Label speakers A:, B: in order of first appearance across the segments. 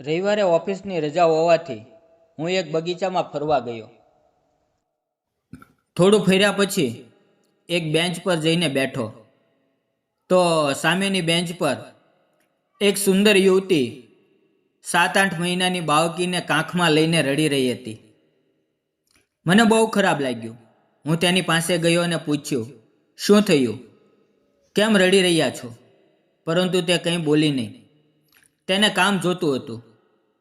A: રવિવારે ઓફિસની રજા હોવાથી હું એક બગીચામાં ફરવા ગયો. થોડું ફર્યા પછી એક બેન્ચ પર જઈને બેઠો. તો સામેની બેન્ચ પર એક સુંદર યુવતી સાત આઠ મહિનાની બાળકીને કાંખમાં લઈને રડી રહી હતી. મને બહુ ખરાબ લાગ્યું. હું તેની પાસે ગયો અને પૂછ્યું, શું થયું? કેમ રડી રહ્યા છો? પરંતુ તે કંઈ બોલી નહીં. તેને કામ જોતું હતું.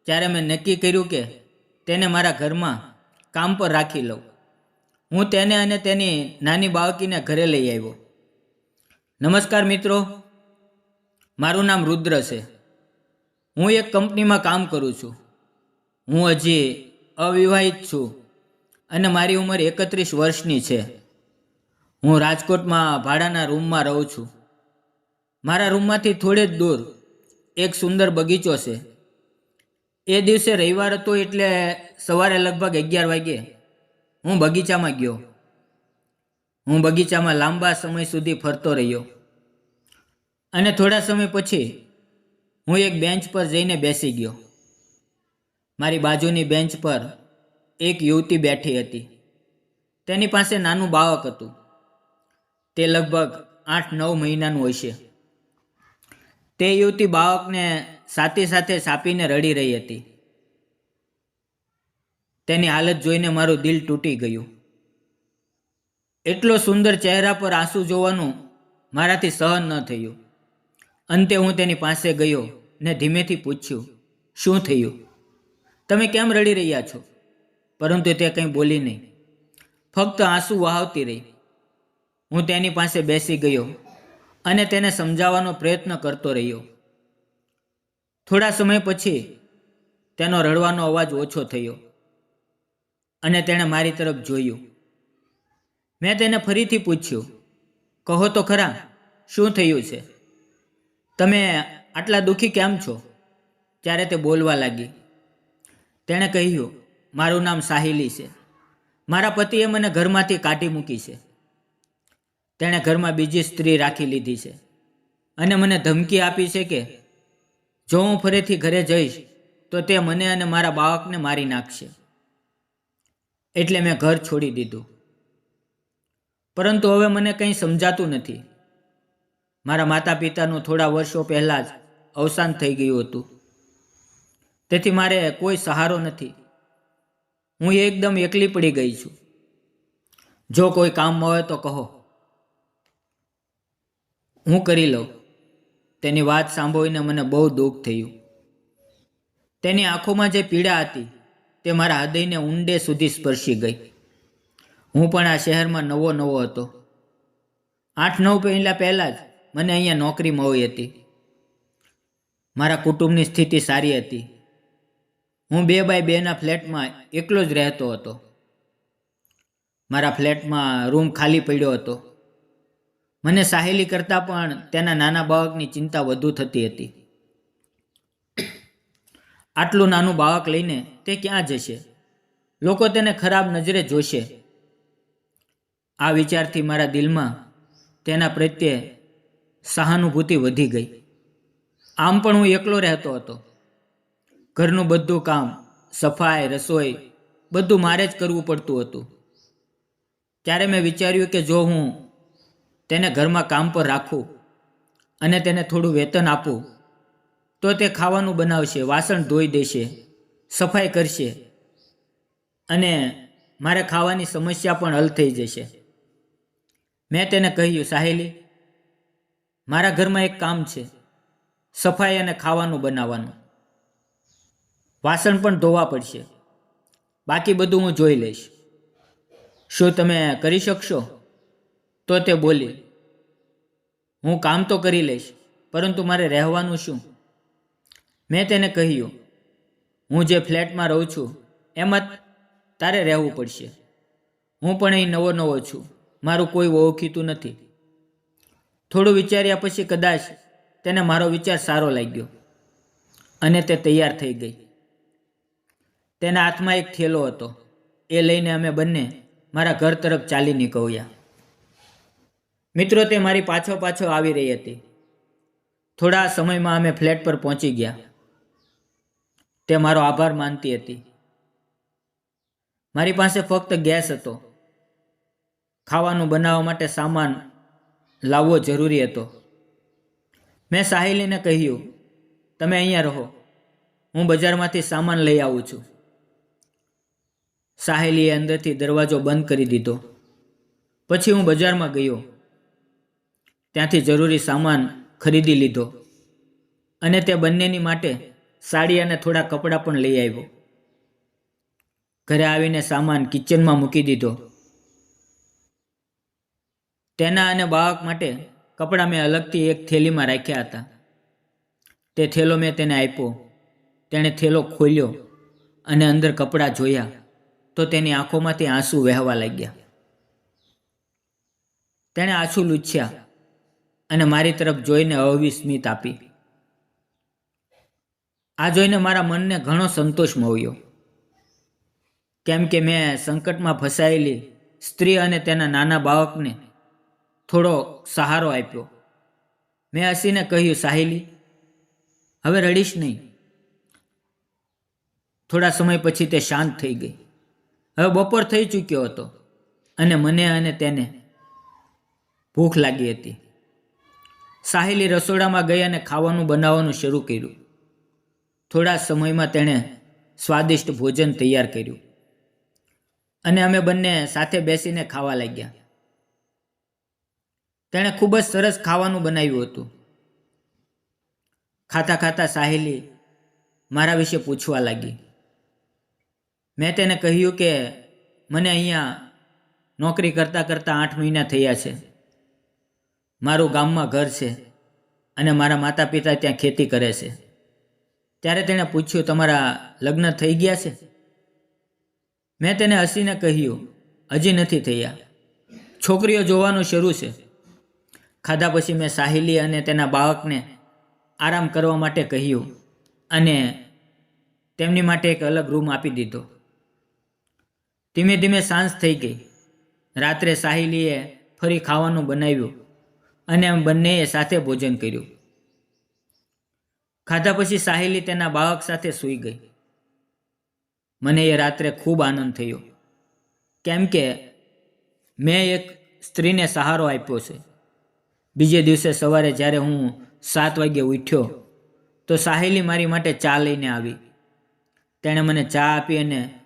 A: ત્યારે મેં નક્કી કર્યું કે તેને મારા ઘરમાં કામ પર રાખી લઉં. હું તેને અને તેની નાની બાળકીને ઘરે લઈ આવ્યો. નમસ્કાર મિત્રો, મારું નામ રુદ્ર છે. હું એક કંપનીમાં કામ કરું છું. હું હજી અવિવાહિત છું અને મારી ઉંમર એકત્રીસ વર્ષની છે. હું રાજકોટમાં ભાડાના રૂમમાં રહું છું. મારા રૂમમાંથી થોડે જ દૂર એક સુંદર બગીચો છે. એ દિવસે રવિવાર હતો એટલે સવારે લગભગ અગિયાર વાગ્યે હું બગીચામાં ગયો. હું બગીચામાં લાંબા સમય સુધી ફરતો રહ્યો. અને થોડા સમય પછી હું એક બેન્ચ પર જઈને બેસી ગયો. મારી બાજુની બેન્ચ પર એક યુવતી બેઠી હતી. તેની પાસે નાનું બાળક હતું. તે લગભગ આઠ નવ મહિનાનું હશે. તે યુવતી બાળકને સાથે સાથે સાપીને રડી રહી હતી. તેની હાલત જોઈને મારું દિલ તૂટી ગયું. એટલો સુંદર ચહેરા પર આંસુ જોવાનું મારાથી સહન ન થયું. અંતે હું તેની પાસે ગયો ને ધીમેથી પૂછ્યું, શું થયું? તમે કેમ રડી રહ્યા છો? પરંતુ તે કંઈ બોલી નહીં. ફક્ત આંસુ વહાવતી રહી. હું તેની પાસે બેસી ગયો અને તેને સમજાવવાનો પ્રયત્ન કરતો રહ્યો. થોડા સમય પછી તેનો રડવાનો અવાજ ઓછો થયો અને તેણે મારી તરફ જોયું. મેં તેને ફરીથી પૂછ્યું, કહો તો ખરા, શું થયું છે? તમે આટલા દુઃખી કેમ છો? ત્યારે તે બોલવા લાગી. તેણે કહ્યું, મારું નામ સાહિલી છે. મારા પતિએ મને ઘરમાંથી કાઢી મૂકી છે. તેણે ઘરમાં બીજી સ્ત્રી રાખી લીધી છે અને મને ધમકી આપી છે કે જો હું ફરીથી ઘરે જઈશ, તો તે મને અને મારા બાળકને મારી નાખશે. એટલે મેં ઘર છોડી દીધું. પરંતુ હવે મને કંઈ સમજાતું નથી. મારા માતા પિતાનું થોડા વર્ષો પહેલાં જ અવસાન થઈ ગયું હતું. તેથી મારે કોઈ સહારો નથી. હું એકદમ એકલી પડી ગઈ છું. જો કોઈ કામ હોય તો કહો. હું કરી લઉં. તેની વાત સાંભળીને મને બહુ દુઃખ થયું. તેની આંખોમાં જે પીડા હતી, તે મારા હૃદયને ઊંડે સુધી સ્પર્શી ગઈ. હું પણ આ શહેરમાં નવો નવો હતો. આઠ નવ પહેલાં પહેલાં જ મને અહીંયા નોકરી મળી હતી. મારા કુટુંબની સ્થિતિ સારી હતી. હું બે બાય બેના ફ્લેટમાં એકલો જ રહેતો હતો. મારા ફ્લેટમાં રૂમ ખાલી પડ્યો હતો. મને સાહેલી કરતાં પણ તેના નાના બાળકની ચિંતા વધુ થતી હતી. આટલું નાનું બાળક લઈને તે ક્યાં જશે? લોકો તેને ખરાબ નજરે જોશે. આ વિચારથી મારા દિલમાં તેના પ્રત્યે સહાનુભૂતિ વધી ગઈ. આમ પણ હું એકલો રહેતો હતો. ઘરનું બધું કામ, સફાઈ, રસોઈ બધું મારે જ કરવું પડતું હતું. ત્યારે મેં વિચાર્યું કે જો હું તેને ઘરમાં કામ પર રાખું અને તેને થોડું વેતન આપું તો તે ખાવાનું બનાવશે, વાસણ ધોઈ દેશે, સફાઈ કરશે અને મારે ખાવાની સમસ્યા પણ હલ થઈ જશે. મેં તેને કહ્યું, સાહેલી, મારા ઘરમાં એક કામ છે, સફાઈ અને ખાવાનું બનાવવાનું. વાસણ પણ ધોવા પડશે. બાકી બધું હું જોઈ લઈશ. શું તમે કરી શકશો? તો તે બોલી, હું કામ તો કરી લઈશ, પરંતુ મારે રહેવાનું શું? મેં તેને કહ્યું, હું જે ફ્લેટમાં રહું છું, એમાં તારે રહેવું પડશે. હું પણ અહીં નવો નવો છું, મારું કોઈ ઓળખીતું નથી. થોડું વિચાર્યા પછી કદાચ તેને મારો વિચાર સારો લાગ્યો અને તે તૈયાર થઈ ગઈ. તેના હાથમાં એક થેલો હતો, એ લઈને અમે બંને મારા ઘર તરફ ચાલી નીકળ્યા. મિત્રો, તે મારી પાછો પાછો આવી રહી હતી. થોડા સમયમાં અમે ફ્લેટ પર પહોંચી ગયા. તે મારો આભાર માનતી હતી. મારી પાસે ફક્ત ગેસ હતો. ખાવાનું બનાવવા માટે સામાન લાવવો જરૂરી હતો. મેં સાહિલીને કહ્યું, તમે અહીંયા રહો. હું બજારમાંથી સામાન લઈ આવું છું. સાહેલીએ અંદરથી દરવાજો બંધ કરી દીધો. પછી હું બજારમાં ગયો. ત્યાંથી જરૂરી સામાન ખરીદી લીધો અને તે બંનેની માટે સાડી અને થોડા કપડાં પણ લઈ આવ્યો. ઘરે આવીને સામાન કિચનમાં મૂકી દીધો. તેના અને બાળક માટે કપડાં મેં અલગથી એક થેલીમાં રાખ્યા હતા. તે થેલો મેં તેને આપ્યો. તેણે થેલો ખોલ્યો અને અંદર કપડાં જોયા તો તેની આંખોમાંથી આંસુ વહેવા લાગ્યા. તેણે આંસુ લૂછ્યા. અને મારી તરફ જોઈને અવવી સ્મિત આપી. આ જોઈને મારા મનને ઘણો સંતોષ મળ્યો કેમ કે મેં સંકટમાં ફસાયેલી સ્ત્રી અને તેના નાના બાળકને થોડો સહારો આપ્યો. મેં હસીને કહ્યું, સાહિલી, હવે રડીશ નહીં. થોડા સમય પછી તે શાંત થઈ ગઈ. હવે બપોર થઈ ચૂક્યો હતો અને મને અને તેને ભૂખ લાગી હતી. સાહિલી રસોડામાં ગઈ અને ખાવાનું બનાવવાનું શરૂ કર્યું. થોડા સમયમાં તેણે સ્વાદિષ્ટ ભોજન તૈયાર કર્યું. અને અમે બંને સાથે બેસીને ખાવા લાગ્યા. તેણે ખૂબ જ સરસ ખાવાનું બનાવ્યું હતું. ખાતા ખાતા સાહેલી મારા વિશે પૂછવા લાગી. મેં તેને કહ્યું કે, મને અહીંયા નોકરી કરતાં કરતાં આઠ મહિના થયા છે. મારું ગામમાં ઘર છે અને મારા માતા પિતા ત્યાં ખેતી કરે છે. ત્યારે તેણે પૂછ્યું, તમારા લગ્ન થઈ ગયા છે? મેં તેને હસીને કહ્યું, હજી નથી થયા. છોકરીઓ જોવાનું શરૂ છે. ખાધા પછી મેં સાહિલી અને તેના બાળકને આરામ કરવા માટે કહ્યું અને તેમની માટે એક અલગ રૂમ આપી દીધો. ધીમે ધીમે સાંજ થઈ ગઈ. રાત્રે સાહિલીએ ફરી ખાવાનું બનાવ્યું. અને બંનેએ સાથે ભોજન કર્યું. ખાધા પછી સાહિલી તેના બાળક સાથે સૂઈ ગઈ. મને એ રાત્રે ખૂબ આનંદ થયો. કેમ કે મેં એક સ્ત્રીને સહારો આપ્યો છે. બીજે દિવસે સવારે જ્યારે હું સાત વાગ્યે ઉઠ્યો, તો સાહેલી મારી માટે ચા લઈને આવી. તેણે મને ચા આપી અને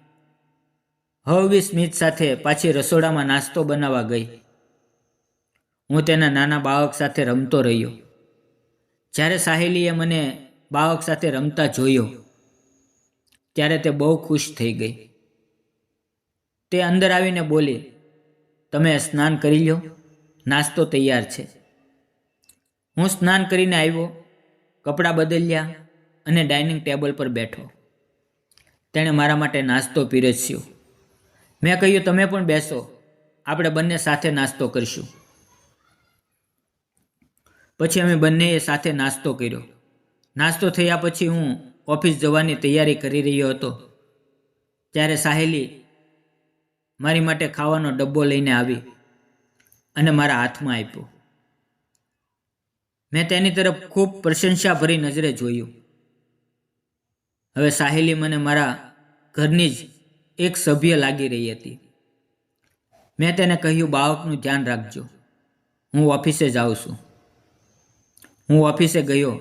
A: હવી સ્મિત સાથે પાછી રસોડામાં નાસ્તો બનાવવા ગઈ. હું તેના નાના બાળક સાથે રમતો રહ્યો. જ્યારે સાહેલીએ મને બાળક સાથે રમતા જોયો, ત્યારે તે બહુ ખુશ થઈ ગઈ. તે અંદર આવીને બોલી, તમે સ્નાન કરી લો, નાસ્તો તૈયાર છે. હું સ્નાન કરીને આવ્યો, કપડાં બદલ્યા અને ડાઇનિંગ ટેબલ પર બેઠો. તેણે મારા માટે નાસ્તો પીરસ્યો. મેં કહ્યું, તમે પણ બેસો, આપણે બંને સાથે નાસ્તો કરીશું. પછી અમે બંનેએ સાથે નાસ્તો કર્યો. નાસ્તો થયા પછી હું ઓફિસ જવાની તૈયારી કરી રહ્યો હતો. ત્યારે સાહેલી મારી માટે ખાવાનો ડબ્બો લઈને આવી અને મારા હાથમાં આપ્યો. મેં તેની તરફ ખૂબ પ્રશંસાભરી નજરે જોયું. હવે સાહેલી મને મારા ઘરની જ એક સભ્ય લાગી રહી હતી. મેં તેને કહ્યું, બાળકનું ધ્યાન રાખજો. હું ઓફિસે જાઉં છું. હું ઓફિસે ગયો,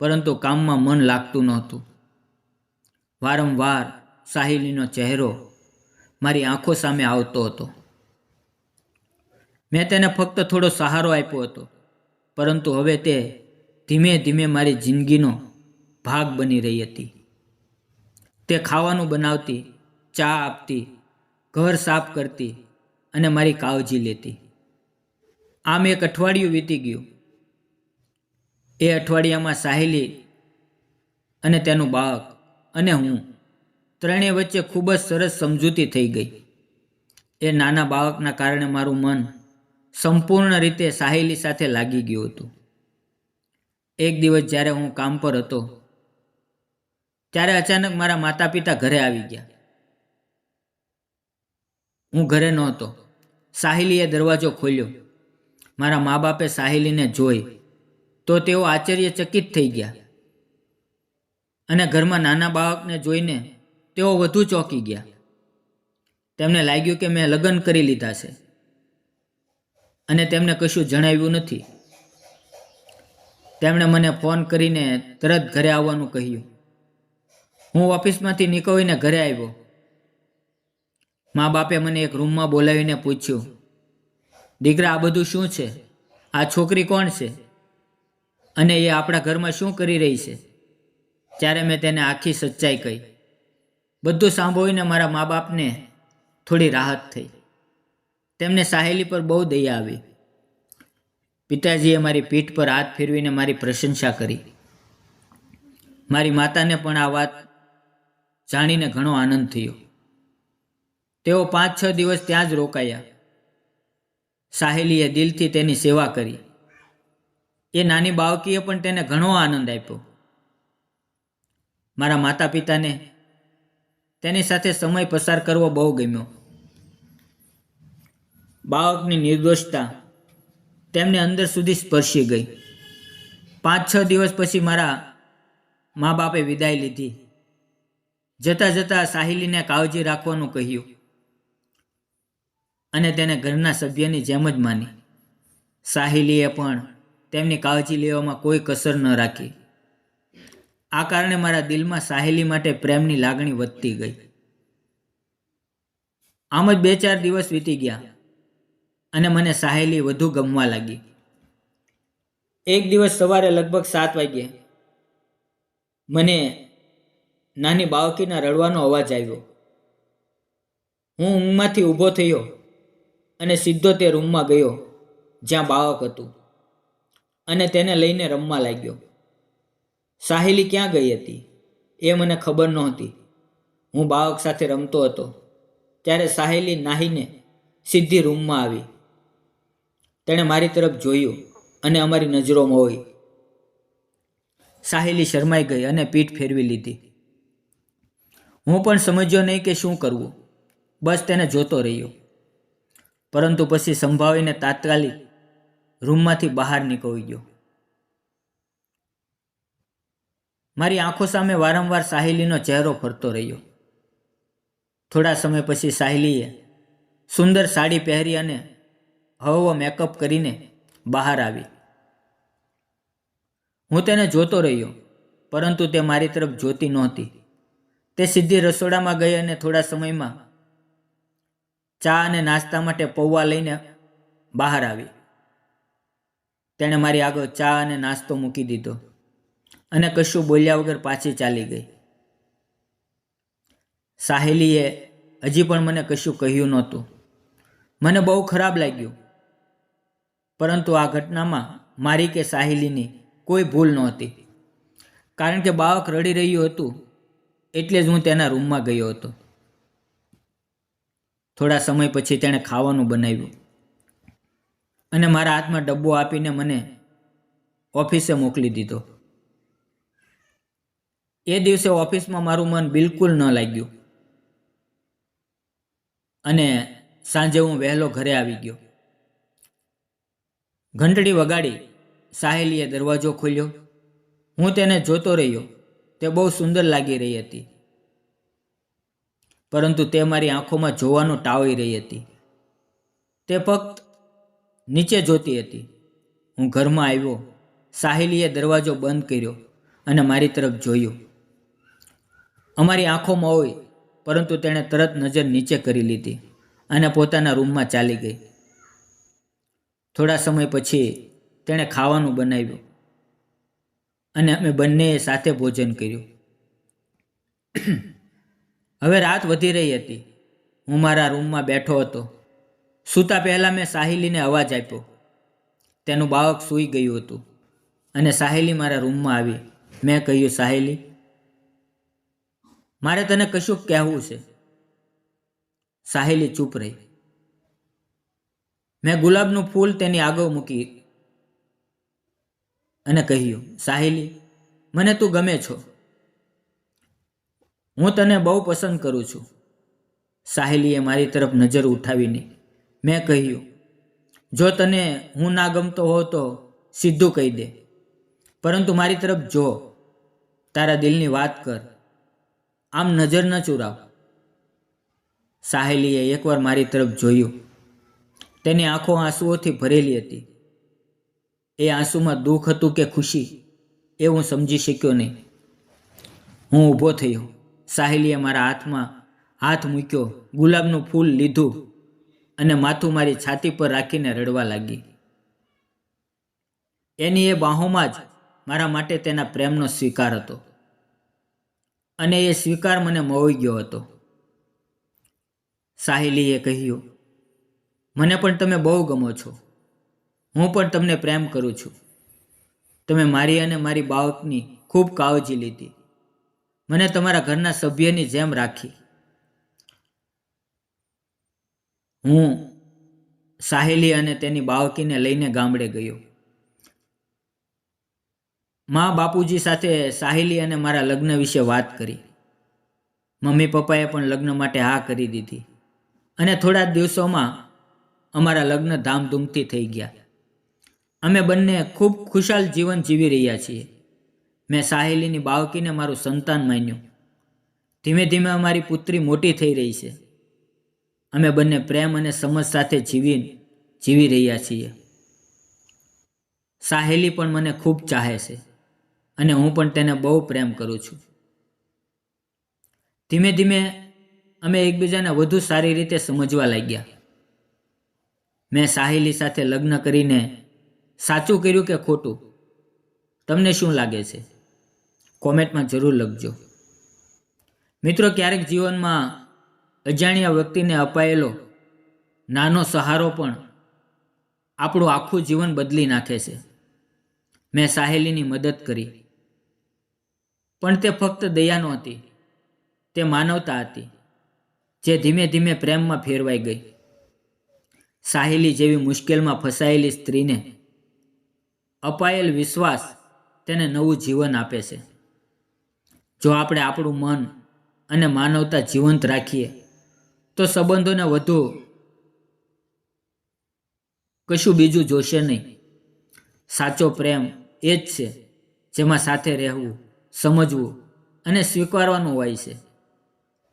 A: પરંતુ કામમાં મન લાગતું નહોતું. વારંવાર સાહિલીનો ચહેરો મારી આંખો સામે આવતો હતો. મેં તેને ફક્ત થોડો સહારો આપ્યો હતો, પરંતુ હવે તે ધીમે ધીમે મારી જિંદગીનો ભાગ બની રહી હતી. તે ખાવાનું બનાવતી, ચા આપતી, ઘર સાફ કરતી અને મારી કાળજી લેતી. આમ એક અઠવાડિયું વીતી ગયું. એ અઠવાડિયામાં સાહેલી અને તેનું બાળક અને હું ત્રણેય વચ્ચે ખૂબ જ સરસ સમજૂતી થઈ ગઈ. એ નાના બાળકના કારણે મારું મન સંપૂર્ણ રીતે સાહેલી સાથે લાગી ગયું હતું. એક દિવસ જ્યારે હું કામ પર હતો, ત્યારે અચાનક મારા માતા પિતા ઘરે આવી ગયા. હું ઘરે નહોતો. સાહિલીએ દરવાજો ખોલ્યો. મારા મા બાપે સાહિલીને જોઈ તો તેઓ આશ્ચર્યચકિત થઈ ગયા. અને ઘરમાં નાના બાળકને જોઈને તેઓ વધુ ચોંકી ગયા. તેમને લાગ્યું કે મેં લગ્ન કરી લીધા છે. અને તેમને કશું જણાવ્યું નથી. તેમણે મને ફોન કરીને તરત ઘરે આવવાનું કહ્યું. હું ઓફિસમાંથી નીકળીને ઘરે આવ્યો. મા બાપે મને એક રૂમમાં બોલાવીને પૂછ્યું, દીકરા, આ બધું શું છે? આ છોકરી કોણ છે? અને એ આપણા ઘરમાં શું કરી રહી છે? ત્યારે મેં તેને આખી સચ્ચાઈ કહી. બધું સાંભળીને મારા મા બાપને થોડી રાહત થઈ. તેમને સાહેલી પર બહુ દયા આવી. પિતાજીએ મારી પીઠ પર હાથ ફેરવીને મારી પ્રશંસા કરી. મારી માતાને પણ આ વાત જાણીને ઘણો આનંદ થયો. તેઓ પાંચ છ દિવસ ત્યાં જ રોકાયા. સાહેલીએ દિલથી તેની સેવા કરી. એ નાની બાળકીએ પણ તેને ઘણો આનંદ આપ્યો. મારા માતા પિતાને તેની સાથે સમય પસાર કરવો બહુ ગમ્યો. બાળકની નિર્દોષતા તેમને અંદર સુધી સ્પર્શી ગઈ. પાંચ છ દિવસ પછી મારા મા બાપે વિદાય લીધી. જતાં જતાં સાહિલીને કાળજી રાખવાનું કહ્યું અને તેને ઘરના સભ્યની જેમ જ માની. સાહિલીએ પણ તેમની કાળજી લેવામાં કોઈ કસર ન રાખી. આ કારણે મારા દિલમાં સાહેલી માટે પ્રેમની લાગણી વધતી ગઈ. આમ જ બે ચાર દિવસ વીતી ગયા અને મને સાહેલી વધુ ગમવા લાગી. એક દિવસ સવારે લગભગ સાત વાગ્યે મને નાની બાળકીના રડવાનો અવાજ આવ્યો. હું ઊંઘમાંથી ઊભો થયો અને સીધો તે રૂમમાં ગયો જ્યાં બાળક હતું. અને તેને લઈને રમવા લાગ્યો. સાહેલી ક્યાં ગઈ હતી? એ મને ખબર નહોતી. હું બાળક સાથે રમતો હતો. ત્યારે સાહેલી નાહીને સીધી રૂમમાં આવી. તેણે મારી તરફ જોયું અને અમારી નજરોમાં હોય સાહેલી શરમાઈ ગઈ અને પીઠ ફેરવી લીધી. હું પણ સમજ્યો નહીં કે શું કરવું. બસ તેને જોતો રહ્યો. પરંતુ પછી સંભાવીને તાત્કાલિક રૂમમાંથી બહાર નીકળી ગયો. મારી આંખો સામે વારંવાર સાહિલીનો ચહેરો ફરતો રહ્યો. થોડા સમય પછી સાહેલીએ સુંદર સાડી પહેરી અને હવો મેકઅપ કરીને બહાર આવી. હું તેને જોતો રહ્યો, પરંતુ તે મારી તરફ જોતી નહોતી. તે સીધી રસોડામાં ગઈ અને થોડા સમયમાં ચા અને નાસ્તા માટે પૌવા લઈને બહાર આવી. તેણે મારી આગળ ચા અને નાસ્તો મૂકી દીધો અને કશું બોલ્યા વગર પાછી ચાલી ગઈ. સાહેલીએ હજી પણ મને કશું કહ્યું નહોતું. મને બહુ ખરાબ લાગ્યું. પરંતુ આ ઘટનામાં મારી કે સાહેલીની કોઈ ભૂલ નહોતી. કારણ કે બાળક રડી રહ્યું હતું એટલે જ હું તેના રૂમમાં ગયો હતો. થોડા સમય પછી તેણે ખાવાનું બનાવ્યું. અને મારા હાથમાં ડબ્બો આપીને મને ઓફિસે મોકલી દીધો. એ દિવસે ઓફિસમાં મારું મન બિલકુલ ન લાગ્યું. અને સાંજે હું વહેલો ઘરે આવી ગયો. ઘંટડી વગાડી સાહેલીએ દરવાજો ખોલ્યો. હું તેને જોતો રહ્યો. તે બહુ સુંદર લાગી રહી હતી. પરંતુ તે મારી આંખોમાં જોવાનું ટાળી રહી હતી. તે ફક્ત નીચે જોતી હતી. હું ઘરમાં આવ્યો, સાહેલીએ દરવાજો બંધ કર્યો અને મારી તરફ જોયું. અમારી આંખોમાં હોય, પરંતુ તેણે તરત નજર નીચે કરી લીધી અને પોતાના રૂમમાં ચાલી ગઈ. થોડા સમય પછી તેણે ખાવાનું બનાવ્યું અને અમે બંનેએ સાથે ભોજન કર્યું. હવે રાત વધી રહી હતી. હું મારા રૂમમાં બેઠો હતો. સૂતા પહેલાં મેં સાહિલીને અવાજ આપ્યો. તેનું બાળક સૂઈ ગયું હતું. અને સાહેલી મારા રૂમમાં આવી. મેં કહ્યું, સાહેલી, મારે તને કશું કહેવું છે. સાહેલી ચૂપ રહી. મેં ગુલાબનું ફૂલ તેની આગળ મૂકી અને કહ્યું, સાહેલી, મને તું ગમે છો. હું તને બહુ પસંદ કરું છું. સાહેલીએ મારી તરફ નજર ઉઠાવીને મેં કહ્યું, જો તને હું ના ગમતો હો તો સીધું કહી દે. પરંતુ મારી તરફ જો, તારા દિલની વાત કર. આમ નજર ન ચુરાવ. સાહેલીએ એકવાર મારી તરફ જોયું. તેની આંખો આંસુઓથી ભરેલી હતી. એ આંસુમાં દુઃખ હતું કે ખુશી, એ હું સમજી શક્યો નહીં. હું ઊભો થયો. સાહેલીએ મારા હાથમાં હાથ મૂક્યો, ગુલાબનું ફૂલ લીધું. અને માથું મારી છાતી પર રાખીને રડવા લાગી. એની એ બાહોમાં જ મારા માટે તેના પ્રેમનો સ્વીકાર હતો. અને એ સ્વીકાર મને મોવી ગયો હતો. સાહિલીએ કહ્યું, મને પણ તમે બહુ ગમો છો. હું પણ તમને પ્રેમ કરું છું. તમે મારી અને મારી બાળકની ખૂબ કાળજી લીધી. મને તમારા ઘરના સભ્યની જેમ રાખી. હું સાહેલી અને તેની બાળકીને લઈને ગામડે ગયો. મા બાપુજી સાથે સાહેલી અને મારા લગ્ન વિશે વાત કરી. મમ્મી પપ્પાએ પણ લગ્ન માટે હા કરી દીધી અને થોડા દિવસોમાં અમારા લગ્ન ધામધૂમથી થઈ ગયા. અમે બંને ખૂબ ખુશાલ જીવન જીવી રહ્યા છીએ. મેં સાહેલીની બાળકીને મારું સંતાન માન્યું. ધીમે ધીમે અમારી પુત્રી મોટી થઈ રહી છે. અમે બંને પ્રેમ અને સમજ સાથે જીવી જીવી રહ્યા છીએ. સાહેલી પણ મને ખૂબ ચાહે છે અને હું પણ તેને બહુ પ્રેમ કરું છું. ધીમે ધીમે અમે એકબીજાને વધુ સારી રીતે સમજવા લાગ્યા. મેં સાહેલી સાથે લગ્ન કરીને સાચું કર્યું કે ખોટું? તમને શું લાગે છે? કોમેન્ટમાં જરૂર લખજો. મિત્રો, ક્યારેક જીવનમાં અજાણ્યા વ્યક્તિને અપાયેલો નાનો સહારો પણ આપણું આખું જીવન બદલી નાખે છે. મેં સાહેલીની મદદ કરી. પણ તે ફક્ત દયા નહોતી, તે માનવતા હતી, જે ધીમે ધીમે પ્રેમમાં ફેરવાઈ ગઈ. સાહેલી જેવી મુશ્કેલમાં ફસાયેલી સ્ત્રીને અપાયેલ વિશ્વાસ તેને નવું જીવન આપે છે. જો આપણે આપણું મન અને માનવતા જીવંત રાખીએ તો સંબંધોને વધુ કશું બીજું જોશે નહીં. સાચો પ્રેમ એ જ છે જેમાં સાથે રહેવું, સમજવું અને સ્વીકારવાનું હોય છે.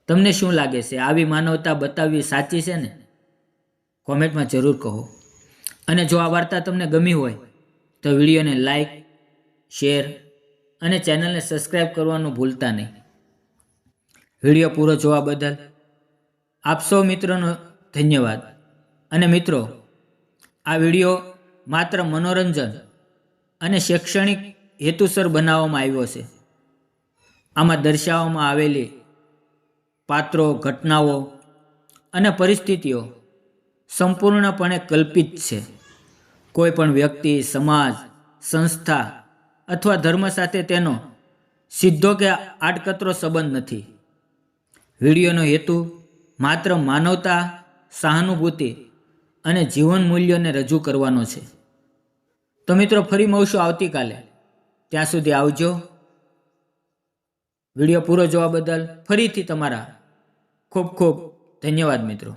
A: તમને શું લાગે છે? આવી માનવતા બતાવવી સાચી છે ને? કોમેન્ટમાં જરૂર કહો. અને જો આ વાર્તા તમને ગમી હોય, તો વિડીયોને લાઈક, શેર અને ચેનલને સબસ્ક્રાઈબ કરવાનું ભૂલતા નહીં. વીડિયો પૂરો જોવા બદલ આપ સૌ મિત્રોનો ધન્યવાદ. અને મિત્રો, આ વીડિયો માત્ર મનોરંજન અને શૈક્ષણિક હેતુસર બનાવવામાં આવ્યો છે. આમાં દર્શાવવામાં આવેલી પાત્રો, ઘટનાઓ અને પરિસ્થિતિઓ સંપૂર્ણપણે કલ્પિત છે. કોઈ પણ વ્યક્તિ, સમાજ, સંસ્થા અથવા ધર્મ સાથે તેનો સીધો કે આડકતરો સંબંધ નથી. વિડીયોનો હેતુ માત્ર માનવતા, સહાનુભૂતિ અને જીવન મૂલ્યોને રજૂ કરવાનો છે. તો મિત્રો, ફરી મળશું આવતીકાલે. ત્યાં સુધી આવજો. વીડિયો પૂરો જોવા બદલ ફરીથી તમારા ખૂબ ખૂબ ધન્યવાદ મિત્રો.